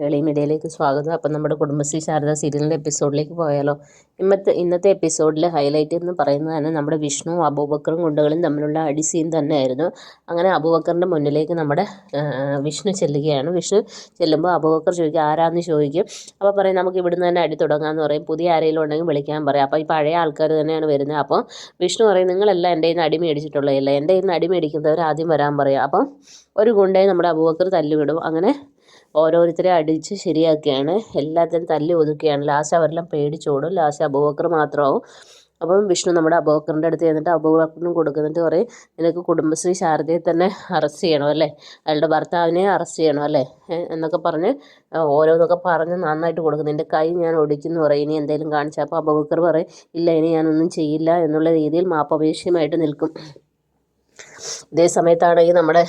കേളി മീഡിയയിലേക്ക് സ്വാഗതം. അപ്പം നമ്മുടെ കുടുംബശ്രീ ശാരദ സീരിയലിന്റെ എപ്പിസോഡിലേക്ക് പോയാലോ. ഇന്നത്തെ ഇന്നത്തെ എപ്പിസോഡിൽ ഹൈലൈറ്റ് എന്ന് പറയുന്നത് തന്നെ നമ്മുടെ വിഷ്ണു അബൂബക്കറും കുണ്ടുകളും തമ്മിലുള്ള അടി സീൻ തന്നെയായിരുന്നു. അങ്ങനെ അബൂബക്കറിന്റെ മുന്നിലേക്ക് നമ്മുടെ വിഷ്ണു ചെല്ലുകയാണ്. വിഷ്ണു ചെല്ലുമ്പോൾ അബൂബക്കർ ചോദിക്കും ആരാന്ന്? ചോദിക്കും. അപ്പോൾ പറയും നമുക്ക് ഇവിടുന്ന് തന്നെ അടി തുടങ്ങാമെന്ന് പറയും. പുതിയ ആരെങ്കിലും ഉണ്ടെങ്കിൽ വിളിക്കാൻ പറയും. അപ്പോൾ ഈ പഴയ ആൾക്കാർ തന്നെയാണ് വരുന്നത്. അപ്പോൾ വിഷ്ണു പറയും നിങ്ങളെല്ലാം എന്റെ കയ്യിൽ നിന്ന് അടി മേടിച്ചിട്ടുള്ളതല്ല? എന്റെ കയ്യിൽ നിന്ന് അടി മേടിക്കുന്നവർ ആദ്യം വരാൻ പറയും. അപ്പം ഒരു ഗുണ്ടയെ നമ്മുടെ അബൂബക്കർ തല്ലുവിടും. അങ്ങനെ ഓരോരുത്തരെ അടിച്ച് ശരിയാക്കുകയാണ് എല്ലാത്തിനും തല്ലി ഒതുക്കുകയാണ് ലാസ്റ്റ് അവരെല്ലാം പേടിച്ചോടും ലാസ്റ്റ് അബൂബക്കർ മാത്രമാവും. അപ്പം വിഷ്ണു നമ്മുടെ അബൂബക്കറിന്റെ അടുത്ത് ചെന്നിട്ട് അബൂബക്കറിനും കൊടുക്കുന്നിട്ട് പറയും നിനക്ക് കുടുംബശ്രീ ശാരദയെ തന്നെ അറസ്റ്റ് ചെയ്യണം അല്ലേ? അയാളുടെ ഭർത്താവിനെ അറസ്റ്റ് ചെയ്യണം അല്ലേ? എന്നൊക്കെ പറഞ്ഞ് ഓരോന്നൊക്കെ പറഞ്ഞ് നന്നായിട്ട് കൊടുക്കും നിന്റെ കൈ ഞാൻ ഒടിക്കുന്നു പറയും. ഇനി എന്തെങ്കിലും കാണിച്ചാൽ അപ്പോൾ അബൂബക്കർ പറയും ഇല്ല ഇനി ഞാനൊന്നും ചെയ്യില്ല എന്നുള്ള രീതിയിൽ മാപ്പപേക്ഷയുമായിട്ട് നിൽക്കും. ഇതേ സമയത്താണെങ്കിൽ നമ്മുടെ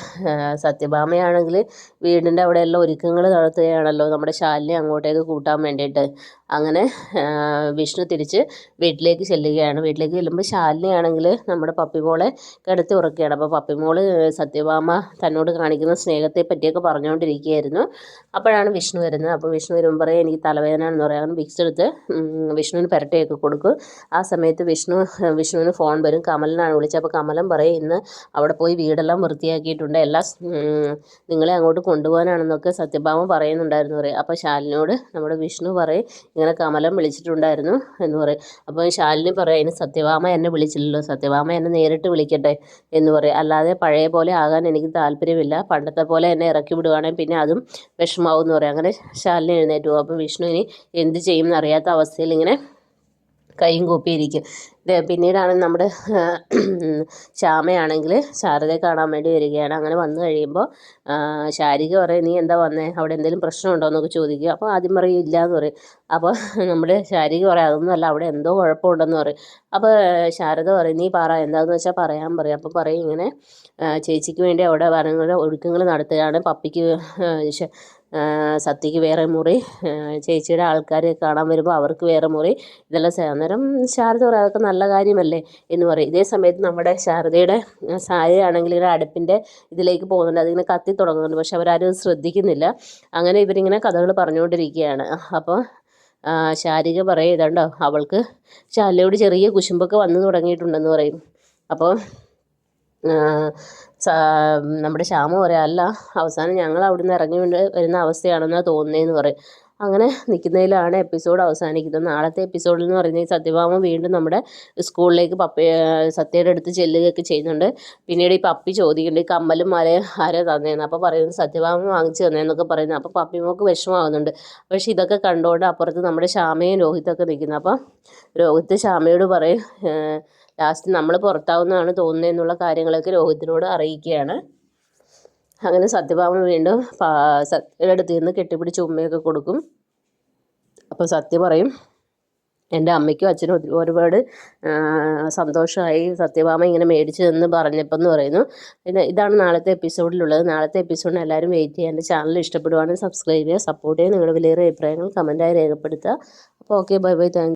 സത്യഭാമയാണെങ്കിൽ വീടിന്റെ അവിടെ എല്ലാം ഒരുക്കങ്ങൾ നടത്തുകയാണല്ലോ. നമ്മുടെ ശാലിനെ അങ്ങോട്ടേക്ക് കൂട്ടാൻ വേണ്ടിയിട്ട് അങ്ങനെ വിഷ്ണു തിരിച്ച് വീട്ടിലേക്ക് ചെല്ലുകയാണ്. വീട്ടിലേക്ക് ചെല്ലുമ്പോൾ ശാലിനിയാണെങ്കിൽ നമ്മുടെ പപ്പിമോളെ കിടത്തി ഉറക്കുകയാണ്. അപ്പോൾ പപ്പിമോൾ സത്യഭാമ തന്നോട് കാണിക്കുന്ന സ്നേഹത്തെ പറ്റിയൊക്കെ പറഞ്ഞുകൊണ്ടിരിക്കുകയായിരുന്നു. അപ്പോഴാണ് വിഷ്ണു വരുന്നത്. അപ്പോൾ വിഷ്ണു വരുമ്പോൾ പറയും എനിക്ക് തലവേദന എന്ന് പറയാം. അങ്ങനെ വിക്സ് എടുത്ത് വിഷ്ണുവിന് പുരട്ടയൊക്കെ കൊടുക്കും. ആ സമയത്ത് വിഷ്ണു വിഷ്ണുവിന് ഫോൺ വരും. കമലിനാണ് വിളിച്ചത്. അപ്പോൾ കമലം പറയും ഇന്ന് അവിടെ പോയി വീടെല്ലാം വൃത്തിയാക്കിയിട്ടുണ്ട്. എല്ലാ നിങ്ങളെ അങ്ങോട്ട് കൊണ്ടുപോകാനാണെന്നൊക്കെ സത്യഭാമ പറയുന്നുണ്ടായിരുന്നു പറയും. അപ്പോൾ ശാലിനോട് നമ്മുടെ വിഷ്ണു പറയും ഇങ്ങനെ കമലം വിളിച്ചിട്ടുണ്ടായിരുന്നു എന്ന് പറയും. അപ്പോൾ ശാലിനി പറയും അതിന് സത്യഭാമ എന്നെ വിളിച്ചില്ലല്ലോ സത്യഭാമ എന്നെ നേരിട്ട് വിളിക്കട്ടെ എന്ന് പറയും. അല്ലാതെ പഴയ പോലെ ആകാൻ എനിക്ക് താല്പര്യമില്ല. പണ്ടത്തെ പോലെ എന്നെ ഇറക്കി വിടുവാണെങ്കിൽ പിന്നെ അതും വിഷമാവും എന്ന് പറയും. അങ്ങനെ ശാലിനി എഴുന്നേറ്റ്. പോകും വിഷ്ണു ഇനി എന്ത് ചെയ്യും എന്നറിയാത്ത അവസ്ഥയിൽ ഇങ്ങനെ കൈയും കൂപ്പിയിരിക്കും പിന്നീടാണ് നമ്മുടെ ശ്യാമയാണെങ്കിൽ ശാരദയെ കാണാൻ വേണ്ടി വരികയാണ്. അങ്ങനെ വന്നു കഴിയുമ്പോൾ ശാരിക പറയും നീ എന്താ വന്നേ? അവിടെ എന്തെങ്കിലും പ്രശ്നമുണ്ടോ? എന്നൊക്കെ ചോദിക്കുക. അപ്പോൾ ആദ്യം പറയും ഇല്ല എന്ന് പറയും. അപ്പോൾ നമ്മുടെ ശാരിക പറയും അതൊന്നുമല്ല അവിടെ എന്തോ കുഴപ്പമുണ്ടെന്ന് പറയും. അപ്പോൾ ശാരദ പറയും നീ പറ എന്താണെന്ന് വെച്ചാൽ പറയാൻ പറയും. അപ്പോൾ പറയും ഇങ്ങനെ ചേച്ചിക്ക് വേണ്ടി അവിടെ വരങ്ങളുടെ ഒരുക്കങ്ങൾ നടത്തുകയാണ്. പപ്പിക്ക് സത്യക്ക് വേറെ മുറി ചേച്ചിയുടെ ആൾക്കാരെ കാണാൻ വരുമ്പോൾ അവർക്ക് വേറെ മുറി. ഇതെല്ലാം അന്നേരം ശാരദ പറയും അതൊക്കെ നല്ല കാര്യമല്ലേ എന്ന് പറയും. ഇതേ സമയത്ത് നമ്മുടെ ശാരദയുടെ സാരിയാണെങ്കിൽ ഇങ്ങനെ അടുപ്പിന്റെ ഇതിലേക്ക് പോകുന്നുണ്ട്. അതിങ്ങനെ കത്തി തുടങ്ങുന്നുണ്ട്. പക്ഷെ അവരാരും ശ്രദ്ധിക്കുന്നില്ല. അങ്ങനെ ഇവരിങ്ങനെ കഥകൾ പറഞ്ഞുകൊണ്ടിരിക്കുകയാണ്. അപ്പോൾ ശാരിക പറയും ഇതാണ്ടോ അവൾക്ക് ശാലയോട് ചെറിയ കുശുമ്പൊക്കെ വന്നു തുടങ്ങിയിട്ടുണ്ടെന്ന് പറയും. അപ്പോൾ നമ്മുടെ ശ്യാമ പറയാം അല്ല അവസാനം ഞങ്ങൾ അവിടുന്ന് ഇറങ്ങി വരുന്ന അവസ്ഥയാണെന്നാണ് തോന്നുന്നതെന്ന് പറയും. അങ്ങനെ നിൽക്കുന്നതിലാണ് എപ്പിസോഡ് അവസാനിക്കുന്നത്. നാളത്തെ എപ്പിസോഡിൽ എന്ന് പറയുന്നത് സത്യഭാമ വീണ്ടും നമ്മുടെ സ്കൂളിലേക്ക് പപ്പി സത്യയുടെ അടുത്ത് ചെല്ലുകയൊക്കെ ചെയ്യുന്നുണ്ട്. പിന്നീട് ഈ പപ്പി ചോദിക്കുന്നുണ്ട് ഈ കമ്മലും മലയും ആരാ തന്നേന്ന്? അപ്പോൾ പറയുന്നത് സത്യഭാമ വാങ്ങിച്ചു തന്നേന്നൊക്കെ പറയുന്നത് അപ്പോൾ പപ്പി മോക്ക് വിഷമമാകുന്നുണ്ട്. പക്ഷേ ഇതൊക്കെ കണ്ടുകൊണ്ട് അപ്പുറത്ത് നമ്മുടെ ശ്യാമയും രോഹിതൊക്കെ നിൽക്കുന്നത് അപ്പം രോഹിത് ശ്യാമയോട് പറയും ലാസ്റ്റ് നമ്മൾ പുറത്താവുന്നതാണ് തോന്നുന്നതെന്നുള്ള കാര്യങ്ങളൊക്കെ രോഹിത്തിനോട് അറിയിക്കുകയാണ്. അങ്ങനെ സത്യഭാമ വീണ്ടും സത്യയുടെ അടുത്ത് നിന്ന് കെട്ടിപ്പിടിച്ച് ഉമ്മയൊക്കെ കൊടുക്കും. അപ്പോൾ സത്യ പറയും എന്റെ അമ്മയ്ക്കും അച്ഛനും ഒരുപാട് സന്തോഷമായി സത്യഭാമ ഇങ്ങനെ മേടിച്ചു എന്ന് പറഞ്ഞപ്പോൾ എന്ന് പറയുന്നു. പിന്നെ ഇതാണ് നാളത്തെ എപ്പിസോഡിലുള്ളത്. നാളത്തെ എപ്പിസോഡിന് എല്ലാവരും വെയിറ്റ് ചെയ്യുക. എന്റെ ചാനൽ ഇഷ്ടപ്പെടുവാണെങ്കിൽ സബ്സ്ക്രൈബ് ചെയ്യുക സപ്പോർട്ട് ചെയ്യുക. നിങ്ങളുടെ വിലയേറിയ അഭിപ്രായങ്ങൾ കമന്റായി രേഖപ്പെടുത്തുക. അപ്പോൾ ഓക്കെ ബൈ ബൈ. താങ്ക്